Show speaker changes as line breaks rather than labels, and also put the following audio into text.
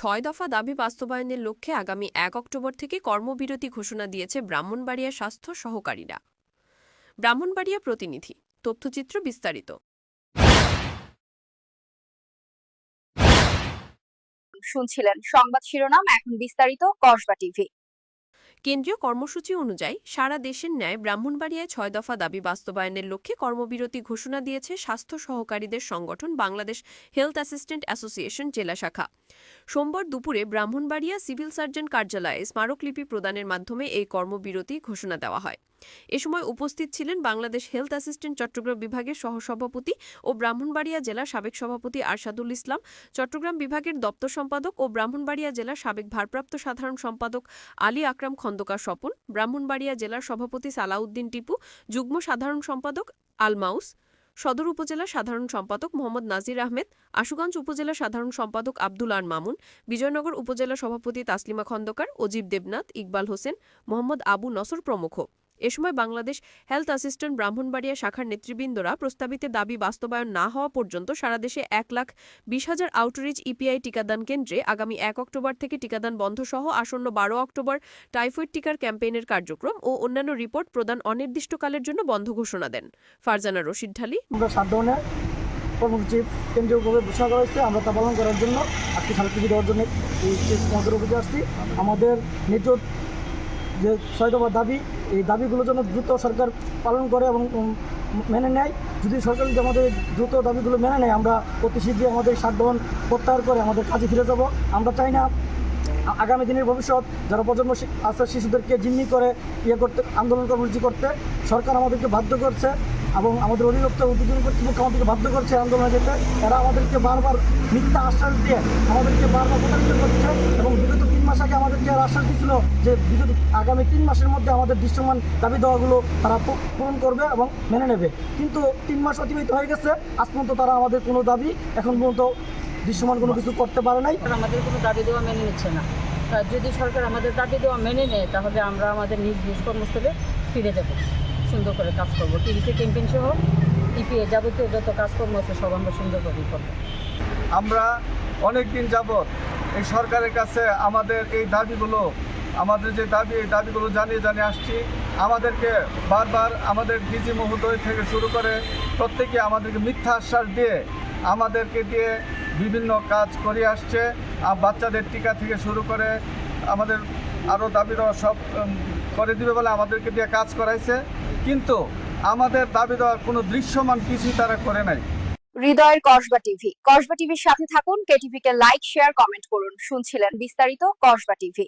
ছয় দফা দাবি বাস্তবায়নের লক্ষ্যে আগামী এক অক্টোবর থেকে কর্মবিরতি ঘোষণা দিয়েছে ব্রাহ্মণবাড়িয়া স্বাস্থ্য সহকারীরা। ব্রাহ্মণবাড়িয়া প্রতিনিধি, তথ্যচিত্র বিস্তারিত।
শুনছিলেন সংবাদ শিরোনাম, এখন বিস্তারিত কসবা টিভি।
কেন্দ্রীয় কর্মসূচি অনুযায়ী সারা দেশের ন্যায় ব্রাহ্মণবাড়িয়ায় ছয় দফা দাবি বাস্তবায়নের লক্ষ্যে কর্মবিরতি ঘোষণা দিয়েছে স্বাস্থ্য সহকারীদের সংগঠন বাংলাদেশ হেলথ অ্যাসিস্ট্যান্ট অ্যাসোসিয়েশন জেলা শাখা। সোমবার দুপুরে ব্রাহ্মণবাড়িয়া সিভিল সার্জন কার্যালয়ে স্মারকলিপি প্রদানের মাধ্যমে এই কর্মবিরতি ঘোষণা দেওয়া হয়। এ সময় উপস্থিত ছিলেন বাংলাদেশ হেলথ অ্যাসিস্ট্যান্ট চট্টগ্রাম বিভাগের সহসভাপতি ও ব্রাহ্মণবাড়িয়া জেলার সাবেক সভাপতি আরশাদুল ইসলাম, চট্টগ্রাম বিভাগের দপ্তর সম্পাদক ও ব্রাহ্মণবাড়িয়া জেলার সাবেক ভারপ্রাপ্ত সাধারণ সম্পাদক আলী আকরাম খন্দকার স্বপন, ব্রাহ্মণবাড়িয়া জেলার সভাপতি সালাউদ্দিন টিপু, যুগ্ম সাধারণ সম্পাদক আলমাউস সদর উপজেলা সাধারণ সম্পাদক মোহাম্মদ নাজির আহমেদ, আশুগঞ্জ উপজেলা সাধারণ সম্পাদক আব্দুল আর মামুন, বিজয়নগর উপজেলা সভাপতি তাসলিমা খন্দকার অজীব দেবনাথ ইকবাল হোসেন, মোহাম্মদ আবু নসর প্রমুখ। এ সময় বাংলাদেশ হেলথ অ্যাসিস্ট্যান্ট ব্রাহ্মণবাড়িয়া শাখার নেতৃবৃন্দরা প্রস্তাবিত দাবি বাস্তবায়ন না হওয়া পর্যন্ত সারা দেশে এক লাখ বিশ হাজার আউটরিচ ইপিআই টিকাদান কেন্দ্রে আগামী এক অক্টোবর থেকে টিকাদান বন্ধ সহ আসন্ন বারো অক্টোবর টাইফয়েড টিকার ক্যাম্পেইনের কার্যক্রম ও অন্যান্য রিপোর্ট প্রদান অনির্দিষ্টকালের জন্য বন্ধ ঘোষণা দেন। ফারজানা রশিদ ঢালি।
কর্মসূচি ঘোষণা করা হয়েছে। আমরা তা পালন করার জন্য আজকে স্মারকলিপি দেওয়ার জন্য এই আমাদের আমাদের নিজ যে ছয় দফার দাবি, এই দাবিগুলো যেন দ্রুত সরকার পালন করে এবং মেনে নেয়। যদি সরকার যদি আমাদের দ্রুত দাবিগুলো মেনে নেয়, আমরা অতি শীঘ্রই আমাদের শাটডাউন প্রত্যাহার করে আমাদের কাজে ফিরে যাব। আমরা চাই না আগামী দিনের ভবিষ্যৎ যারা প্রজন্ম আছে শিশুদেরকে জিম্মি করে ইয়ে করতে, আন্দোলন কর্মসূচি করতে, সরকার আমাদেরকে বাধ্য করছে। এবং আমাদের অধিদপ্তর উদ্বোধন কর্তৃপক্ষ আমাদেরকে বাধ্য করছে আন্দোলনে যেতে। এরা আমাদেরকে বারবার মিথ্যা আশ্বাস দিয়ে আমাদেরকে বারবার প্রতারিত করছে এবং বিগত তিন মাস আগে আমাদেরকে আশ্বাস দিচ্ছিল যে বিগত আগামী তিন মাসের মধ্যে আমাদের দৃশ্যমান দাবি দেওয়াগুলো তারা পূরণ করবে এবং মেনে নেবে। কিন্তু তিন মাস অতিবাহিত হয়ে গেছে, আজ পর্যন্ত তারা আমাদের কোনো দাবি এখন পর্যন্ত দৃশ্যমান কোনো কিছু করতে পারে নাই।
আমাদের কোনো দাবি দেওয়া মেনে নিচ্ছে না। যদি সরকার আমাদের দাবি দেওয়া মেনে নেয়, তাহলে আমরা আমাদের নিজ নিজ কর্মস্থলে ফিরে যাব। সুন্দর করে কাজ করব। টিভিসি ক্যাম্পেইন সহ ইপিএ যাবতীয় যত কাজকর্ম আছে সব আমরা সুন্দরভাবেই করব।
আমরা অনেক দিন যাবৎ এই সরকারের কাছে আমাদের এই দাবিগুলো, আমাদের যে দাবি, এই দাবিগুলো জানিয়ে জানিয়ে আসছি। আমাদেরকে বারবার আমাদের ডিজি মহোদয় থেকে শুরু করে প্রত্যেকে আমাদেরকে মিথ্যা আশ্বাস দিয়ে আমাদেরকে দিয়ে বিভিন্ন কাজ করে আসছে। আর বাচ্চাদের টিকা থেকে শুরু করে আমাদের আরও দাবি দেওয়া সব করে দিবে বলে আমাদেরকে দিয়ে কাজ করাইছে। কিন্তু আমাদের দাবি দেওয়ার কোনো দৃশ্যমান কিছুই তারা করে নাই।
হৃদয়ের কসবা টিভি। কসবা টিভির সাথে থাকুন কেটিভিকে লাইক, শেয়ার, কমেন্ট করুন। শুনছিলেন বিস্তারিত কসবা টিভি।